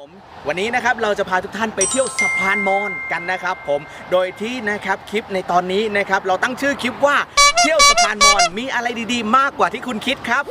ผมวันนี้นะครับเราจะพาทุกท่านไปเที่ยวสะพานมอญกันนะครับผมโดยที่นะครับคลิปในตอนนี้นะครับเราตั้งชื่อคลิปว่าเที่ยวสะพานมอญมีอะไรดีๆ มากกว่าที่คุณคิดครับ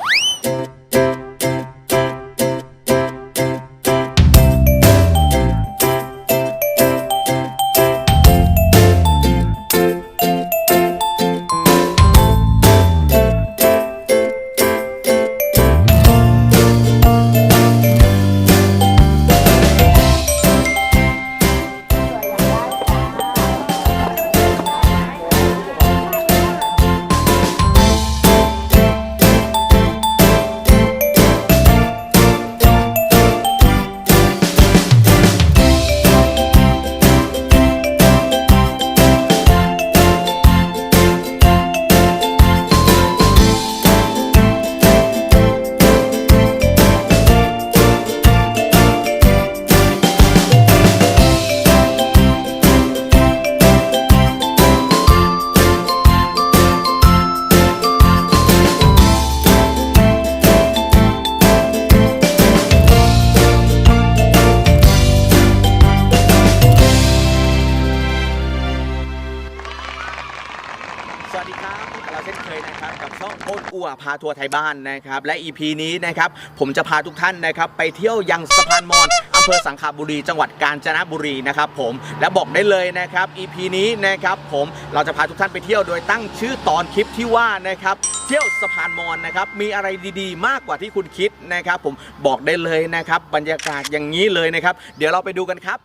าทัวร์ไทยบ้านนะครับและ EP นี้นะครับผมจะพาทุกท่านนะครับไปเที่ยวยังสะพานมอญอำเภอสังขบุรี จังหวัดกาญจนบุรีนะครับผมและบอกได้เลยนะครับ EP นี้นะครับผมเราจะพาทุกท่านไปเที่ยวโดยตั้งชื่อตอนคลิปที่ว่านะครับเที่ยวสะพานมอญนะครับมีอะไรดีๆ มากกว่าที่คุณคิดนะครับ ผมบอกได้เลยนะครับบรรยากาศอย่างนี้เลยนะครับ เดี๋ยวเราไปดูกันครับ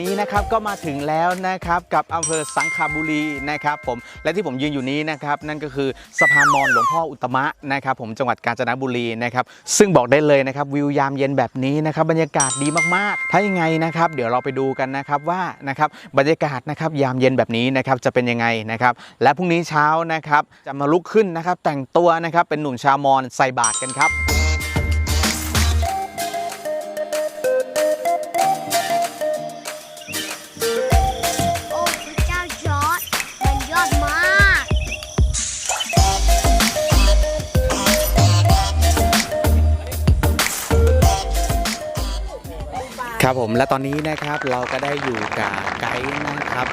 นี้นะครับก็มาถึงแล้วนะครับกับอำเภอสังขบุรีนะครับผมและที่ผมยืนอยู่นี้นะครับนั่นก็คือสะพานมอญหลวงพ่ออุตตมะนะครับผมจังหวัดกาญจนบุรีนะครับซึ่งบอกได้เลยนะครับวิวยามเย็นแบบนี้นะครับบรรยากาศดีมากๆ ถ้ายังไงนะครับเดี๋ยวเราไปดูกันนะครับว่านะครับบรรยากาศนะครับยามเย็นแบบนี้นะครับจะเป็นยังไงนะครับและพรุ่งนี้เช้านะครับจะมาลุกขึ้นนะครับแต่งตัวนะครับเป็นหนุ่มชาวมอญใส่บาตรกันครับ ครับผมและตอนนี้นะครับเราก็ได้อยู่กับไกด์นะครับ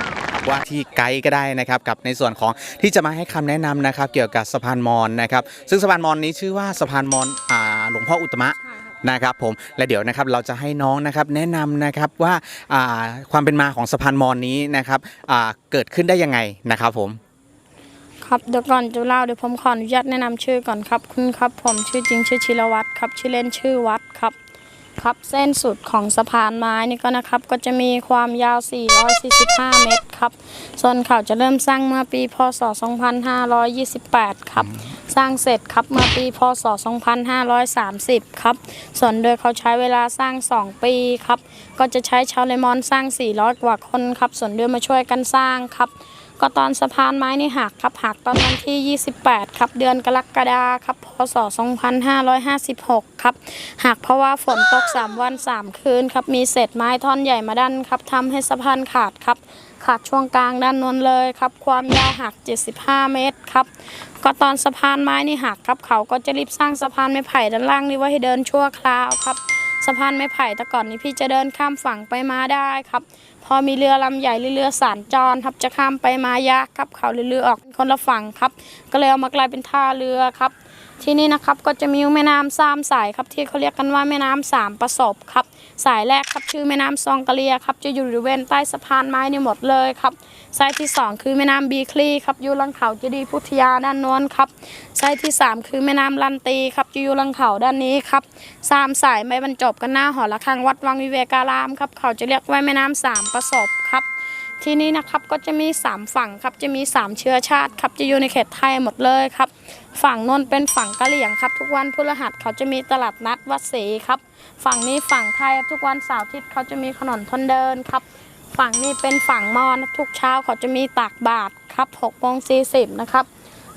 ว่าที่ไกด์ก็ได้นะครับกับในส่วนของที่จะมาให้คำแนะนำนะครับ เกี่ยวกับสะพานมอญนะครับซึ่งสะพานมอญนี้ชื่อว่าสะพานมอญอ่าหลวงพ่ออุตตมะนะครับผมและเดี๋ยวนะครับเราจะให้น้องนะครับแนะนำนะครับว่าอ่าความเป็นมาของสะพานมอญนี้นะครับอ่าเกิดขึ้นได้ยังไงนะครับผมครับเดี๋ยวก่อนจะเล่าเดี๋ยวผมขออนุญาตแนะนำชื่อก่อนครับ คุณครับผมชื่อจริงชื่อชิรวัตรครับชื่อเล่นชื่อวัดครับ ครับเส้นสุดของสะพานไม้นี่ก็นะครับ ก็จะมีความยาว 445 เมตรครับส่วนเขาจะเริ่มสร้างเมื่อปี พศ 2528 ครับ สร้างเสร็จครับเมื่อปี พศ 2530 ครับ ส่วนโดยเขาใช้เวลาสร้าง 2 ปีครับ ก็จะใช้ชาวเลมอนสร้าง 400 กว่าคนครับ ส่วนเดือนมาช่วยกันสร้างครับ ก็ตอนสะพานไม้นี่หักครับหักตอนวันที่ 28 ครับเดือนกรกฎาครับพศ 2556 ครับหักเพราะว่าฝนตก 3 วัน 3 คืนครับมีเศษไม้ท่อนใหญ่มาดันครับทำให้สะพานขาดครับ ขาดช่วงกลางด้านนวนเลยครับ ความยาวหัก 75 เมตรครับก็ตอนสะพานไม้นี่หักครับเขาก็จะรีบสร้างสะพานไม้ไผ่ด้านล่างนี่ไว้ให้เดินชั่วคราวครับ สะพานไม้ไผ่แต่ก่อนนี้พี่จะเดินข้ามฝั่งไปมาได้ครับ พอมีเรือลำใหญ่หรือเรือสานจรครับจะข้ามไปมายากครับเขาเรือออกคนละฝั่งครับ ก็เลยเอามากลายเป็นท่าเรือครับ ที่นี่นะครับก็จะมีแม่น้ำสามสายครับที่เขาเรียกกันว่าแม่น้ำสามประสบครับ สายแรกครับชื่อแม่น้ำซองกะเลียครับจะอยู่บริเวณใต้สะพานไม้นี่หมดเลยครับสายที่สองคือแม่น้ำบีคลีครับอยู่ลังเขาเจดีย์พุทธยาด้านโน้นครับสายที่สามคือแม่น้ำลันตีครับจะอยู่ลังเขาด้านนี้ครับสามสายไม่บรรจบกันหน้าหอระฆังวัดวังวิเวการามครับเขาจะเรียกว่าแม่น้ำสามประสบครับที่นี่นะครับก็จะมี 3 ฝั่งครับจะมี 3 เชื้อชาติครับจะอยู่ในเขตไทยหมดเลยครับ ฝั่งนนเป็นฝั่งกะเหรี่ยงครับ ทุกวันพฤหัสเขาจะมีตลาดนัดวัดศรีครับ ฝั่งนี้ฝั่งไทยครับทุกวันเสาร์อาทิตย์เขาจะมีถนนทนเดินครับ ฝั่งนี้เป็นฝั่งมอญนทุกเช้าเขาจะมีตักบาตรครับ6โมง40นะครับ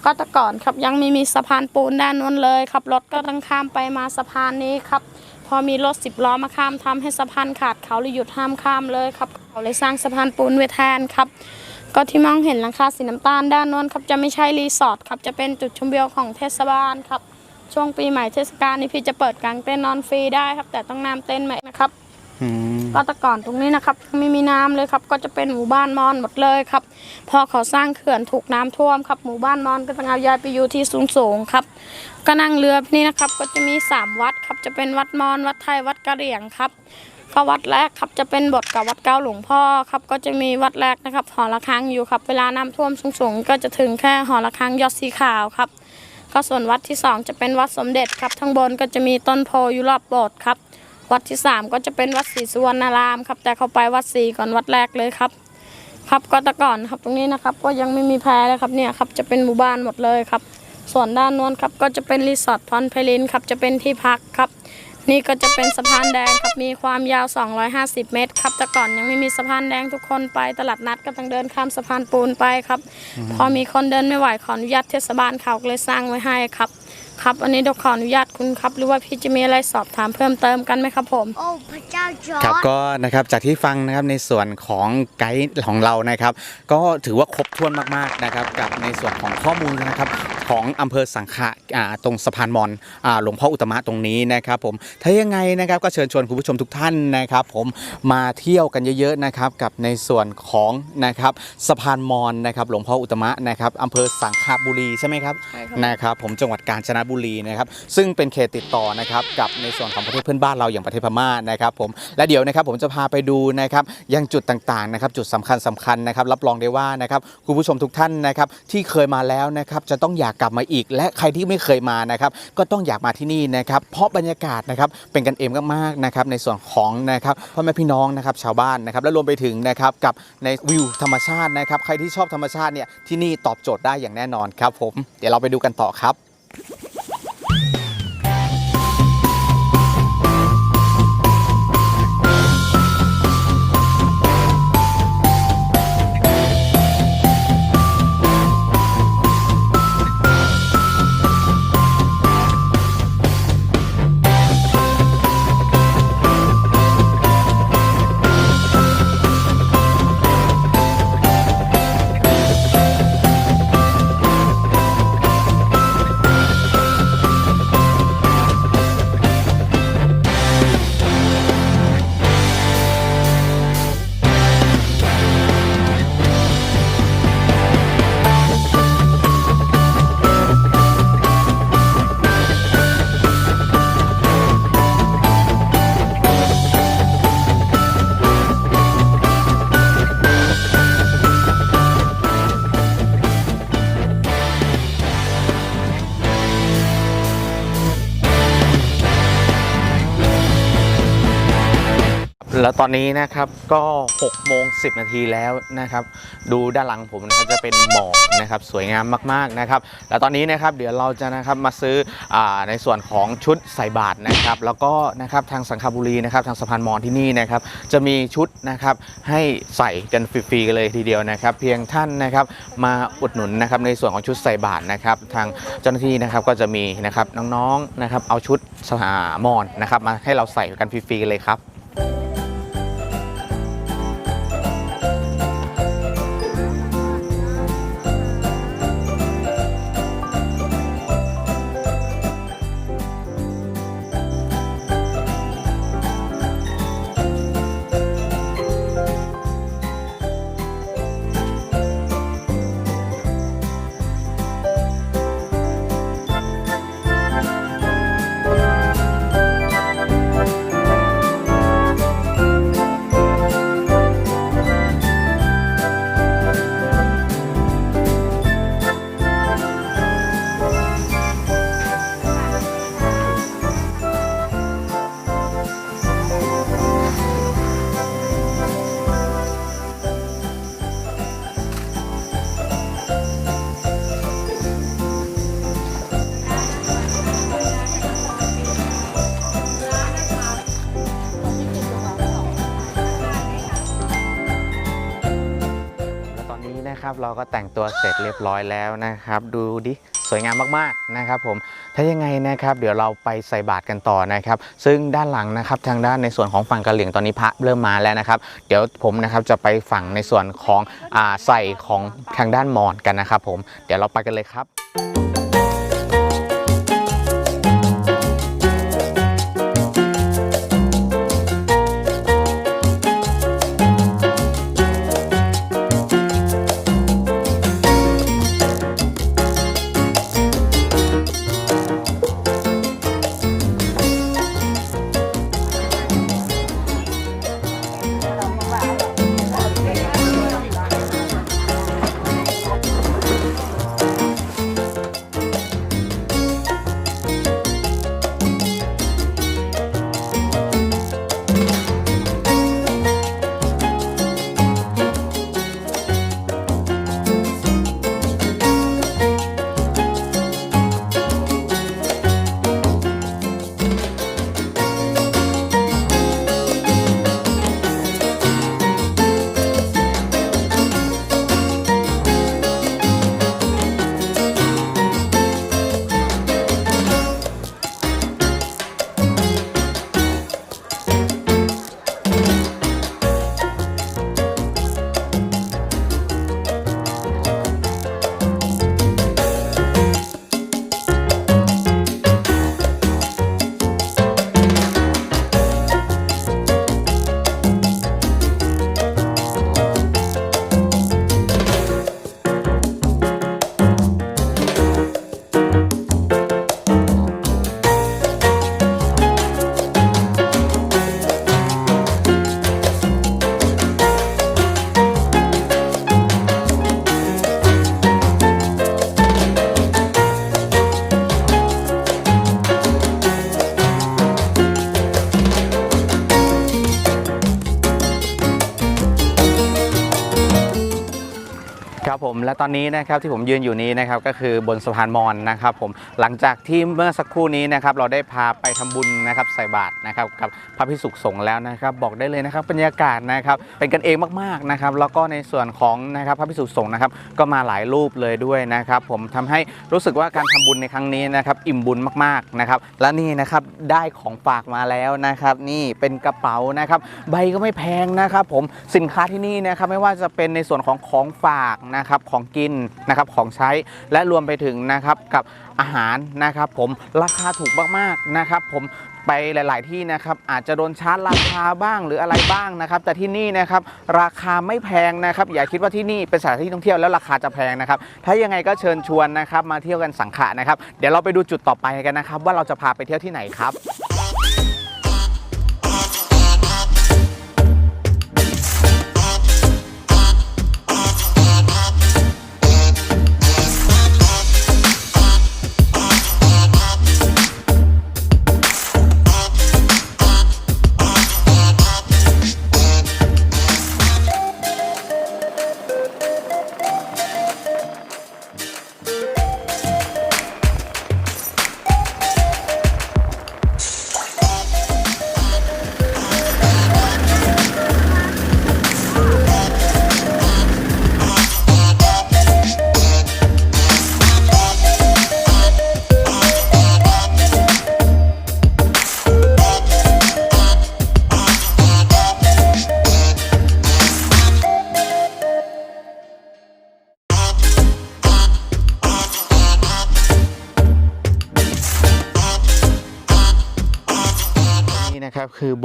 ก็แต่ก่อนครับยังไม่มีสะพานปูนด้านนู้นเลยครับรถก็ต้องข้ามไปมาสะพานนี้ครับ พอมีรถสิบล้อมาข้ามทำให้สะพานขาดเขาเลยหยุดห้ามข้ามเลยครับ เขาเลยสร้างสะพานปูนไว้แทนครับ ก็ที่มองเห็นหลังคาสีน้ำตาลด้านโน้นครับจะไม่ใช่รีสอร์ทครับจะเป็นจุดชมวิวของเทศบาลครับ ช่วงปีใหม่เทศกาลนี้พี่จะเปิดกางเต้นท์นอนฟรีได้ครับ แต่ต้องน้ำเต้นท์ใหม่นะครับอืมก็แต่ก่อนตรงนี้นะครับยังไม่มีน้ำเลยครับ ก็จะเป็นหมู่บ้านมอญหมดเลยครับ พอเขาสร้างเขื่อนถูกน้ำท่วมครับ หมู่บ้านมอญก็ต้องเอาย้ายไปอยู่ที่สูงสูงๆครับ ก็นั่งเรือนี่นะครับ ก็จะมี 3 วัดครับ จะเป็นวัดมอญวัดไทยวัดกะเหรี่ยงครับ ก็วัดแรกครับจะเป็นบทกับวัดเก้าหลวงพ่อครับก็จะมีวัดแรกนะครับหอระฆังอยู่ครับ เวลาน้ำท่วมสูงๆก็จะถึงแค่หอระฆังยอดสีขาวครับ ก็ส่วนวัดที่ 2 จะเป็นวัดสมเด็จครับทั้งบนก็จะมีต้นโพอยู่รอบโบสถ์ครับ วัดที่ 3 ก็จะเป็นวัดศรีสุวรรณารามครับแต่เข้าไปวัดศรีก่อนวัดแรกเลยครับ ครับก็แต่ก่อนครับตรงนี้นะครับ ก็ยังไม่มีแพเลยครับเนี่ยครับจะเป็นหมู่บ้านหมดเลยครับ ส่วนด้านโน้นครับก็จะเป็นรีสอร์ทพรไพลินครับจะเป็นที่พักครับ นี่ก็จะเป็นสะพานแดงครับมีความยาว 250 เมตร ครับแต่ก่อนยังไม่มีสะพานแดงทุกคนไปตลาดนัดก็ต้องเดินข้ามสะพานปูนไปครับ พอมีคนเดินไม่ไหวขออนุญาตเทศบาลเขาก็เลยสร้างไว้ให้ครับ ครับอันนี้เดี๋ยวขออนุญาตคุณครับ หรือว่าพี่จะมีอะไรสอบถามเพิ่มเติมกันไหมครับผม โอ้พระเจ้าจอครับร์ดก็นะครับจากที่ฟังนะครับในส่วนของไกด์ของเรานะครับ ก็ถือว่าครบถ้วนมากๆนะครับกับในส่วนของข้อมูลนะครับของอำเภอสังขะอ่าตรงสะพานมอญอ่าหลวงพ่ออุตตมะตรงนี้นะครับผมถ้ายังไงนะครับก็เชิญชวนคุณผู้ชมทุกท่านนะครับ ผมมาเที่ยวกันเยอะๆนะครับกับในส่วนของนะครับสะพานมอญนะครับหลวงพ่ออุตตมะนะครับอำเภอสังขบุรีใช่ไหมครับใช่ครับ นะครับผมจังหวัดกาญจนบุรีนะครับซึ่งเป็นเขตติดต่อนะครับกับในส่วนของประเทศเพื่อนบ้านเราอย่างประเทศพม่านะครับผมและเดี๋ยวนะครับผมจะพาไปดูนะครับยังจุดต่างๆนะครับจุดสำคัญสคัญนะครับรับรองได้ว่านะครับคุณผู้ชมทุกท่านนะครับที่เคยมาแล้วนะครับจะต้องอยากกลับมาอีก และใครที่ไม่เคยมานะครับก็ต้องอยากมาที่นี่นะครับเพราะบรรยากาศนะครับเป็นกันเองมากๆนะครับในส่วนของนะครับพ่อแม่พี่น้องนะครับชาวบ้านนะครับและรวมไปถึงนะครับกับในวิวธรรมชาตินะครับใครที่ชอบธรรมชาติเนี่ยที่นี่ตอบโจทย์ได้อย่างแน่นอนครับผมเดี๋ยวเราไปดูกันต่อครับ แล้วตอนนี้นะครับก็6โมง10 นาทีแล้วนะครับ ดูด้านหลังผมนะครับจะเป็นหมอกนะครับสวยงามมากๆนะครับ แล้วตอนนี้นะครับเดี๋ยวเราจะนะครับมาซื้ออในส่วนของชุดใส่บาตรนะครับ แล้วก็นะครับทางสังขบุรีนะครับทางสะพานมอญที่นี่นะครับ จะมีชุดนะครับให้ใส่กันฟรีๆกันเลยทีเดียวนะครับ เพียงท่านนะครับมาอุดหนุนนะครับในส่วนของชุดใส่บาตรนะครับทางเจ้าหน้าที่นะครับก็จะมีนะครับน้องๆนะครับเอาชุดสหมอนนะครับมาให้เราใส่กันฟรีๆเลยครับนี้น เราก็แต่งตัวเสร็จเรียบร้อยแล้วนะครับ ดูดิสวยงามมากๆนะครับผมถ้ายังไงนะครับ เดี๋ยวเราไปใส่บาตรกันต่อนะครับ ซึ่งด้านหลังนะครับทางด้านในส่วนของฝั่งกะเหลี่ยงตอนนี้พระเริ่มมาแล้วนะครับ เดี๋ยวผมนะครับจะไปฝั่งในส่วนของอใส่ของทางด้านมอญกันนะครับผมเดี๋ยวเราไปกันเลยครับ ครับผมและตอนนี้นะครับที่ผมยืนอยู่นี้นะครับก็คือบนสะพานมอญนะครับผมหลังจากที่เมื่อสักครู่นี้นะครับเราได้พาไปทำบุญนะครับใส่บาตรนะครับกับพระพิสุขสงฆ์แล้วนะครับ บอกได้เลยนะครับบรรยากาศนะครับเป็นกันเองมากๆนะครับแล้วก็ในส่วนของนะครับพระพิสุขสงฆ์นะครับก็มาหลายรูปเลยด้วยนะครับ ผมทำให้รู้สึกว่าการทำบุญในครั้งนี้นะครับอิ่มบุญมากๆนะครับและนี่นะครับได้ของฝากมาแล้วนะครับ นี่เป็นกระเป๋านะครับใบก็ไม่แพงนะครับผมสินค้าที่นี่นะครับไม่ว่าจะเป็นในส่วนของของฝากนะครับของกินนะครับของใช้และรวมไปถึงนะครับกับอาหารนะครับผมราคาถูกมากๆนะครับผมไปหลาย ๆ ที่นะครับอาจจะโดนชาร์จราคาบ้างหรืออะไรบ้างนะครับ แต่ที่นี่นะครับราคาไม่แพงนะครับ อย่าคิดว่าที่นี่เป็นสถานที่ท่องเที่ยวแล้วราคาจะแพงนะครับ ถ้ายังไงก็เชิญชวนนะครับมาเที่ยวกันสังขะนะครับ เดี๋ยวเราไปดูจุดต่อไปกันนะครับ ว่าเราจะพาไปเที่ยวที่ไหนครับ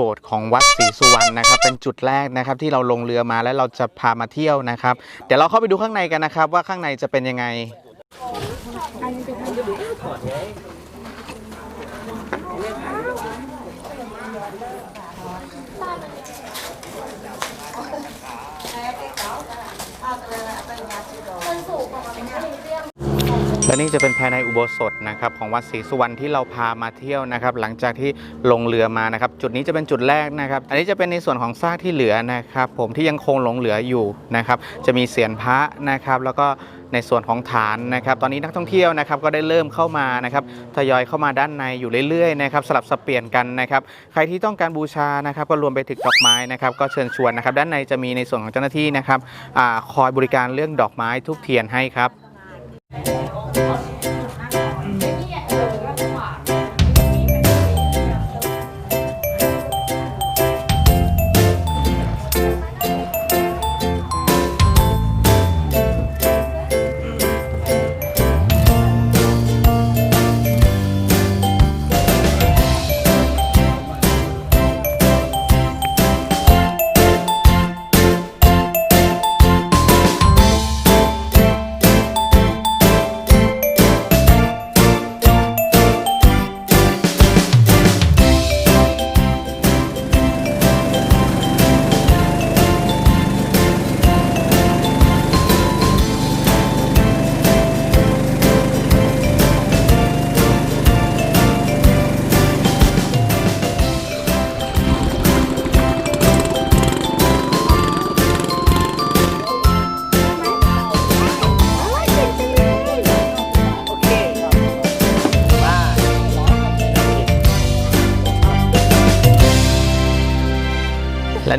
บคือโบสถ์ของวัดศรีสุวรรณนะครับ เป็นจุดแรกนะครับที่เราลงเรือมาแล้วเราจะพามาเที่ยวนะครับ เดี๋ยวเราเข้าไปดูข้างในกันนะครับ ว่าข้างในจะเป็นยังไง และนี่จะเป็นภายในอุโบสถนะครับของวัดศรีสุวรรณที่เราพามาเที่ยวนะครับ หลังจากที่ลงเรือมานะครับ จุดนี้จะเป็นจุดแรกนะครับ อันนี้จะเป็นในส่วนของซากที่เหลือนะครับ ผมที่ยังคงหลงเหลืออยู่นะครับ จะมีเสียนพระนะครับ แล้วก็ในส่วนของฐานนะครับ ตอนนี้นักท่องเที่ยวนะครับก็ได้เริ่มเข้ามานะครับทยอยเข้ามาด้านในอยู่เรื่อยๆนะครับสลับสับเปลี่ยนกันนะครับใครที่ต้องการบูชานะครับ ก็รวมไปถึงดอกไม้นะครับ ก็เชิญชวนนะครับ ด้านในจะมีในส่วนของเจ้าหน้าที่นะครับอคอยบริการเรื่องดอกไม้ทุกเทียนให้ครับ แล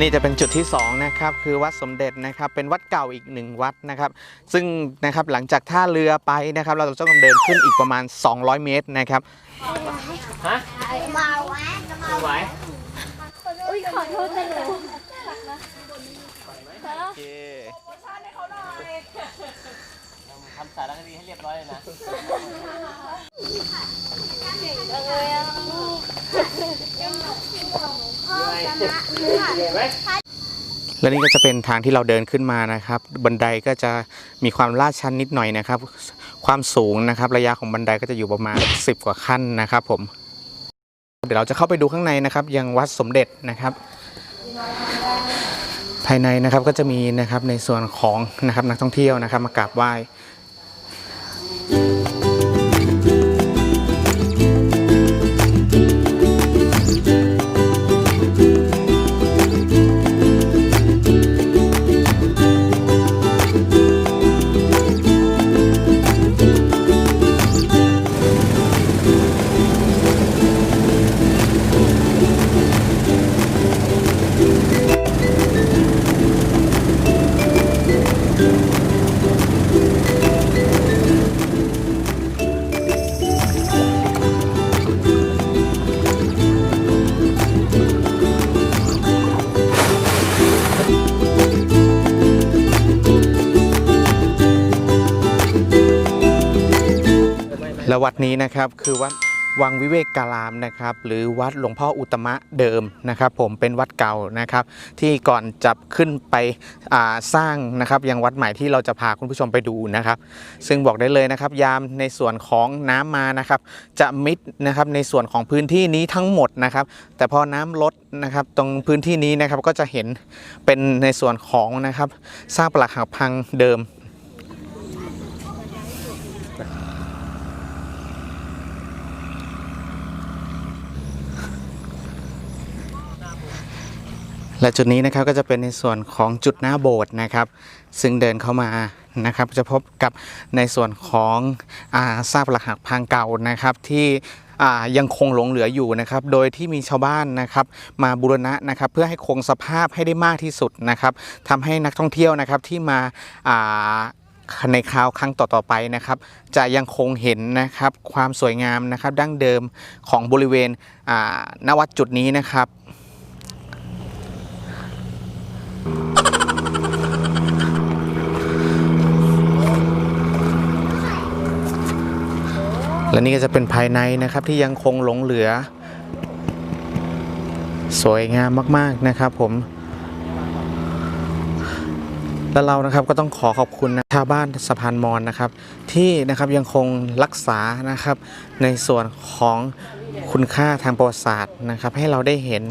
นี่จะเป็นจุดที่2นะครับคือวัดสมเด็จนะครับเป็นวัดเก่าอีกหนึ่งวัดนะครับซึ่งนะครับหลังจากท่าเรือไปนะครับ เราจะต้องเดินขึ้นอีกประมาณ 200 เมตรนะครับมาแวะมาแวะอุ้ยขอโทษจังเลย ทำสารคดีให้เรียบร้อยเลยนะพ่อจะมาเลือกและนี่ก็จะเป็นทางที่เราเดินขึ้นมานะครับ บันไดก็จะมีความลาดชันนิดหน่อยนะครับ ความสูงนะครับ ระยะของบันไดก็จะอยู่ประมาณ 10 กว่าขั้นนะครับผม เดี๋ยวเราจะเข้าไปดูข้างในนะครับ ยังวัดสมเด็จนะครับ ภายในนะครับก็จะมีนะครับในส่วนของนะครับนักท่องเที่ยวนะครับ มากราบไหว้ วัดนี้นะครับคือวัดวังวิเวกการามนะครับหรือวัดหลวงพ่ออุตมะเดิมนะครับ ผมเป็นวัดเก่านะครับ ที่ก่อนจะขึ้นไปสร้างนะครับยังวัดใหม่ที่เราจะพาคุณผู้ชมไปดูนะครับ ซึ่งบอกได้เลยนะครับ ยามในส่วนของน้ำมานะครับ จะมิดนะครับในส่วนของพื้นที่นี้ทั้งหมดนะครับ แต่พอน้ำลดนะครับ ตรงพื้นที่นี้นะครับก็จะเห็นเป็นในส่วนของนะครับสร้างปลักหักพังเดิม และจุดนี้นะครับก็จะเป็นในส่วนของจุดหน้าโบสถ์นะครับ ซึ่งเดินเข้ามานะครับ จะพบกับในส่วนของอาซากปรักหักพังเก่านะครับที่ยังคงหลงเหลืออยู่นะครับ โดยที่มีชาวบ้านนะครับ มาบูรณะนะครับ เพื่อให้คงสภาพให้ได้มากที่สุดนะครับทำให้นักท่องเที่ยวนะครับที่มาาในคราวครั้งต่อๆไปนะครับ จะยังคงเห็นนะครับความสวยงามนะครับ ดั้งเดิมของบริเวณอ่าณวัดจุดนี้นะครับ และนี่ก็จะเป็นภายในนะครับที่ยังคงหลงเหลือ สวยงามมากๆนะครับผม แล้วเรานะครับก็ต้องขอขอบคุณนะชาวบ้านสะพานมอญนะครับ ที่นะครับยังคงรักษานะครับในส่วนของคุณค่าทางประวัติศาสตร์นะครับ ให้เราได้เห็น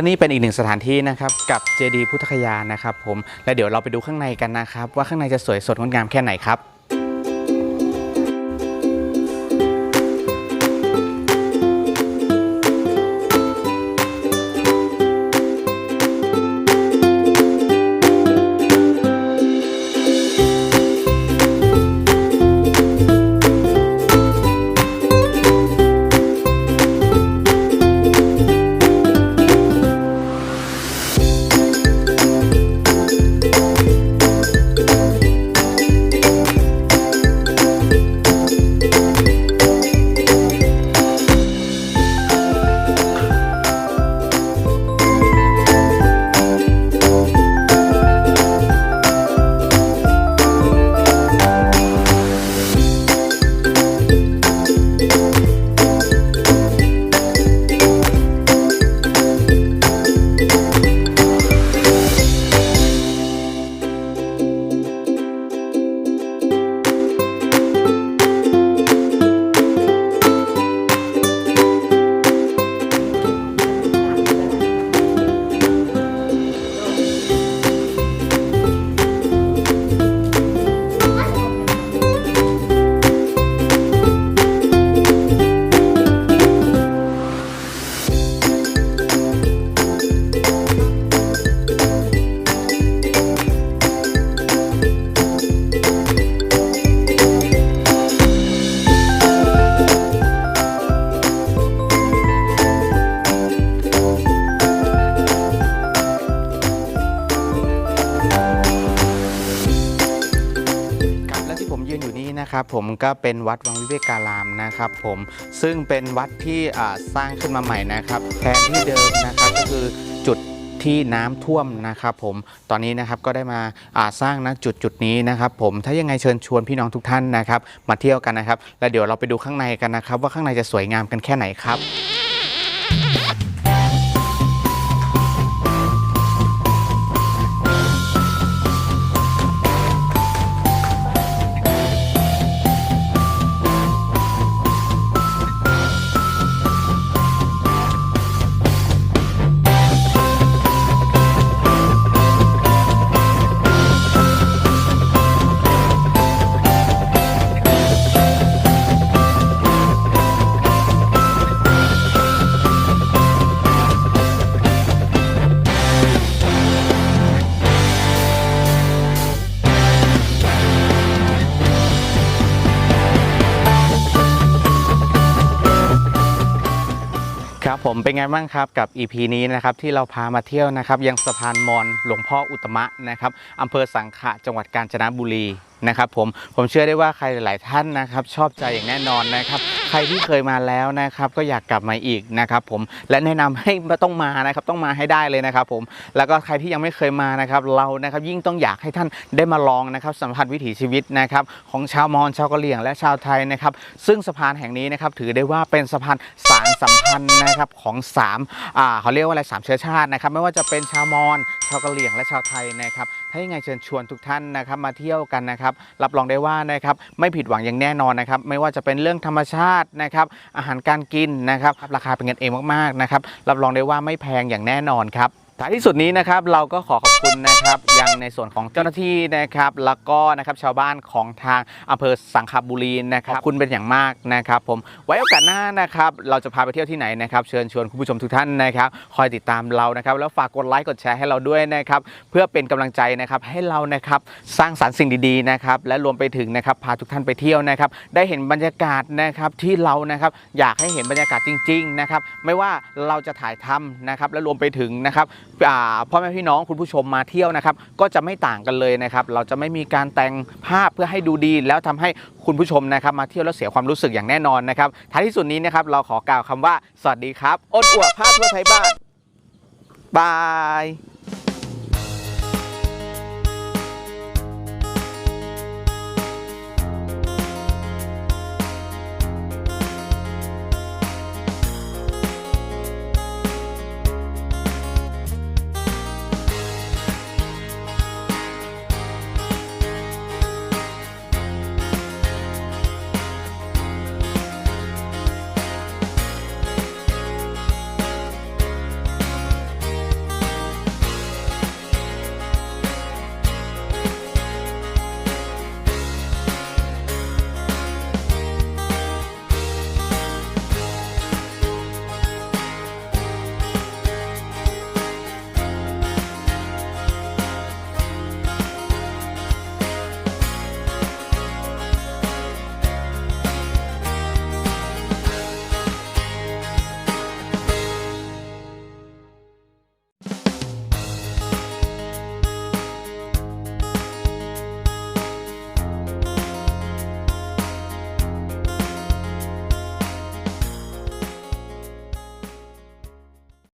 และนี่เป็นอีกหนึ่งสถานที่นะครับกับเจดีย์พุทธคยานะครับผมและเดี๋ยวเราไปดูข้างในกันนะครับ ว่าข้างในจะสวยสดงดงามแค่ไหนครับครับ นะครับผมก็เป็นวัดวังวิเวการามนะครับผมซึ่งเป็นวัดที่สร้างขึ้นมาใหม่นะครับแทนที่เดิมนะครับก็คือจุดที่น้ำท่วมนะครับผมตอนนี้นะครับก็ได้มาาสร้างนะจุดจุดนี้นะครับผมถ้ายังไงเชิญชวนพี่น้องทุกท่านนะครับ มาเที่ยวกันนะครับ แล้วเดี๋ยวเราไปดูข้างในกันนะครับ ว่าข้างในจะสวยงามกันแค่ไหนครับ เป็นไงบ้างครับกับ EP นี้นะครับที่เราพามาเที่ยวนะครับยังสะพานมอญหลวงพ่ออุตมะนะครับอำเภอสังขะจังหวัดกาญจนบุรี นะครับผมผมเชื่อได้ว่าใครหลาย ๆ ท่านนะครับชอบใจอย่างแน่นอนนะครับใครที่เคยมาแล้วนะครับก็อยากกลับมาอีกนะครับผมและแนะนำให้ต้องมานะครับต้องมาให้ได้เลยนะครับผมแล้วก็ใครที่ยังไม่เคยมานะครับเรานะครับยิ่งต้องอยากให้ท่านได้มาลองนะครับสัมผัสวิถีชีวิตนะครับของชาวมอญชาวกะเหรี่ยง และชาวไทยนะครับซึ่งสะพานแห่งนี้นะครับถือได้ว่าเป็นสะพานสารสัมพันธ์นะครับของสามอ่าเขาเรียกว่าอะไรสามเชื้อชาตินะครับไม่ว่าจะเป็นชาวมอญชาวกะเหรี่ยง และชาวไทยนะครับถ้ายังไงเชิญชวนทุกท่านนะครับมาเที่ยวกันนะครับ รับรองได้ว่านะครับไม่ผิดหวังอย่างแน่นอนนะครับ ไม่ว่าจะเป็นเรื่องธรรมชาตินะครับ อาหารการกินนะครับ ราคาเป็นกันเองมากๆนะครับ รับรองได้ว่าไม่แพงอย่างแน่นอนครับ ท้ายที่สุดนี้นะครับเราก็ขอขอบคุณนะครับยังในส่วนของเจ้าหน้าที่นะครับแล้วก็นะครับชาวบ้านของทางอำเภอสังขบุรีนะครับขอบคุณเป็นอย่างมากนะครับผมไว้โอกาสหน้านะครับเราจะพาไปเที่ยวที่ไหนนะครับเชิญชวนคุณผู้ชมทุกท่านนะครับคอยติดตามเรานะครับแล้วฝากกดไลค์กดแชร์ให้เราด้วยนะครับเพื่อเป็นกำลังใจนะครับให้เรานะครับสร้างสรรค์สิ่งดีๆนะครับและรวมไปถึงนะครับพาทุกท่านไปเที่ยวนะครับได้เห็นบรรยากาศนะครับที่เรานะครับอยากให้เห็นบรรยากาศจริงๆนะครับไม่ว่าเราจะถ่ายทำนะครับและรวมไปถึงนะครับ พ่อแม่พี่น้องคุณผู้ชมมาเที่ยวนะครับ ก็จะไม่ต่างกันเลยนะครับ เราจะไม่มีการแต่งภาพเพื่อให้ดูดี แล้วทำให้คุณผู้ชมนะครับ มาเที่ยวแล้วเสียความรู้สึกอย่างแน่นอนนะครับท้ายที่สุดนี้นะครับ เราขอกล่าวคำว่า สวัสดีครับอ้นอวดภาพทั่วไทยบ้านบาย